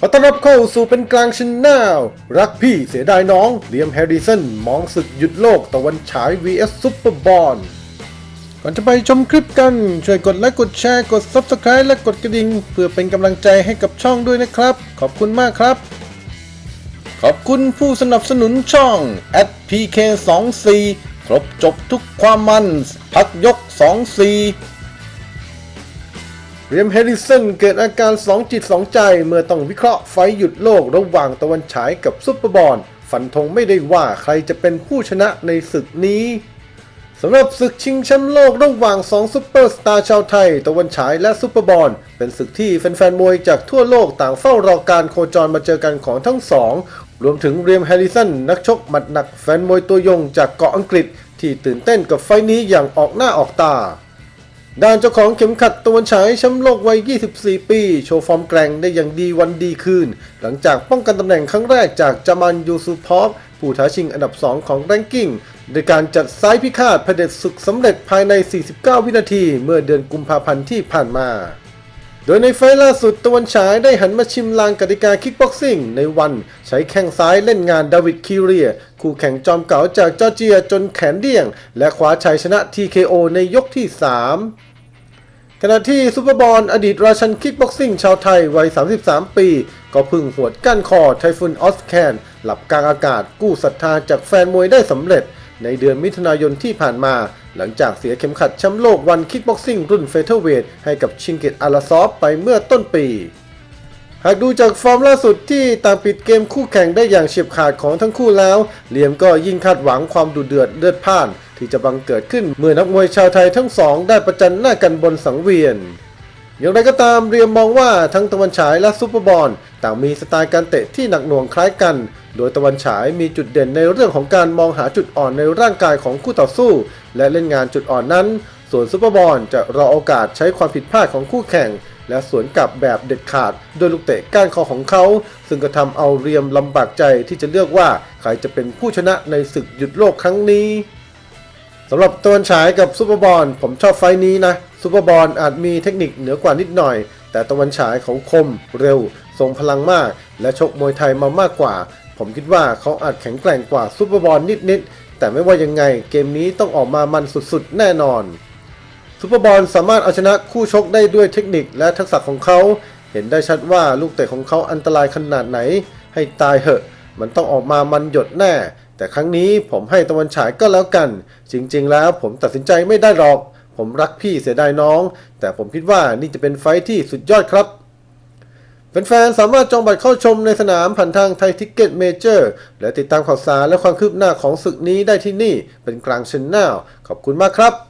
ขอต้อนรับเข้าสู่เป็นกลางชนแนลรักพี่เสียดายน้องเลียมแฮร์ริสันมองศึกหยุดโลกตะวันฉาย vs ซุปเปอร์บอลก่อนจะไปชมคลิปกัน ช่วยกดไลค์กดแชร์กด Subscribe และกดกระดิ่ง เพื่อเป็นกำลังใจให้กับช่องด้วยนะครับ ขอบคุณมากครับ ขอบคุณผู้สนับสนุนช่อง @pk24 ครบจบทุกความมัน พักยก 24 เรียมเฮริสันเกิดอาการสองจิตสองใจเมื่อต้องวิเคราะห์ไฟหยุดโลกระหว่างตะวันฉายกับซุปเปอร์บอลฟันธงไม่ได้ว่าใครจะเป็นผู้ชนะในศึกนี้สำหรับศึกชิงแชมป์โลกระหว่างสองซุปเปอร์สตาร์ชาวไทย ตะวันฉายและซุปเปอร์บอลเป็นศึกที่แฟนๆมวยจากทั่วโลกต่างเฝ้ารอการโคจรมาเจอกันของทั้งสอง รวมถึงเรียมแฮริสันนักชกหมัดหนักแฟนมวยตัวยงจากเกาะอังกฤษ ที่ตื่นเต้นกับไฟนี้อย่างออกหน้าออกตา ด้านเจ้าของเข็มขัดตะวันฉายแชมป์โลกวัย 24 ปี โชว์ฟอร์มแกร่งได้อย่างดีวันดีคืน หลังจากป้องกันตำแหน่งครั้งแรกจากจามันยูซูพอฟผู้ท้าชิงอันดับ 2 ของแรงกิ้งโดยการจัดซ้ายพิฆาตเผด็จศึกสำเร็จภายใน 49 วินาที เมื่อเดือนกุมภาพันธ์ที่ผ่านมา โดยในไฟล์ล่าสุดตะวันฉายได้หันมาชิมลางกติกาคิกบ็อกซิ่งในวันใช้แข้งซ้ายเล่นงานดาวิดคิเรีย คู่แข่งจอมเก่าจากจอร์เจียจนแขนเดี่ยง และคว้าชัยชนะ TKO ในยกที่ 3 ขณะที่ซูเปอร์บอลอดีตราชันคิกบ็อกซิ่งชาวไทยวัย 33 ปี ก็พึ่งหวดก้านคอไทฟุนออสแคน หลับกลางอากาศกู้ศรัทธาจากแฟนมวยได้สำเร็จ ในเดือนมิถุนายนที่ผ่านมา หลังจากเสียเข็มขัดแชมป์โลกวันคิกบ็อกซิ่งรุ่นเฟเธอร์เวทให้กับชิงเกตอาราซอฟไปเมื่อต้นปีหากดูจากฟอร์มล่าสุดที่ต่างปิดเกมคู่แข่งได้อย่างเฉียบขาดของทั้งคู่แล้วเหลียมก็ยิ่งคาดหวังความดุเดือดเลือดพ่าน ที่จะบังเกิดขึ้นเมื่อนักมวยชาวไทยทั้งสองได้ประจันหน้ากันบนสังเวียน อย่างไรก็ตามเรียมมองว่าทั้งตะวันฉายและซูเปอร์บอลต่างมีสไตล์การเตะที่หนักหน่วงคล้ายกัน โดยตะวันฉายมีจุดเด่นในเรื่องของการมองหาจุดอ่อนในร่างกายของคู่ต่อสู้ และเล่นงานจุดอ่อนนั้น ส่วนซูเปอร์บอลจะรอโอกาสใช้ความผิดพลาดของคู่แข่ง และสวนกลับแบบเด็ดขาดโดยลูกเตะก้านคอของเขา ซึ่งก็ทำเอาเรียมลำบากใจที่จะเลือกว่าใครจะเป็นผู้ชนะในศึกหยุดโลกครั้งนี้ สำหรับตะวันฉายกับซูเปอร์บอลผมชอบไฟท์นี้นะซูเปอร์บอลอาจมีเทคนิคเหนือกว่านิดหน่อย แต่ตะวันฉายเขาคม เร็ว ทรงพลังมาก และชกมวยไทยมามากกว่า ผมคิดว่าเขาอาจแข็งแกร่งกว่าซูเปอร์บอลนิดๆแต่ไม่ว่ายังไงเกมนี้ต้องออกมามันสุดๆ แน่นอนซูเปอร์บอลสามารถเอาชนะคู่ชกได้ด้วยเทคนิคและทักษะของเขา เห็นได้ชัดว่าลูกเตะของเขาอันตรายขนาดไหน ให้ตายเหอะ มันต้องออกมามันหยดแน่ แต่ครั้งนี้ผมให้ตะวันฉายก็แล้วกัน จริงๆ แล้วผมตัดสินใจไม่ได้หรอก ผมรักพี่เสียดายน้อง แต่ผมคิดว่านี่จะเป็นไฟที่สุดยอดครับแฟนๆสามารถจองบัตรเข้าชมในสนามผ่านทางไทยทิกเก็ตเมเจอร์และติดตามข่าวสารและความคืบหน้าของศึกนี้ได้ที่นี่เป็นกลางชนแนลขอบคุณมากครับ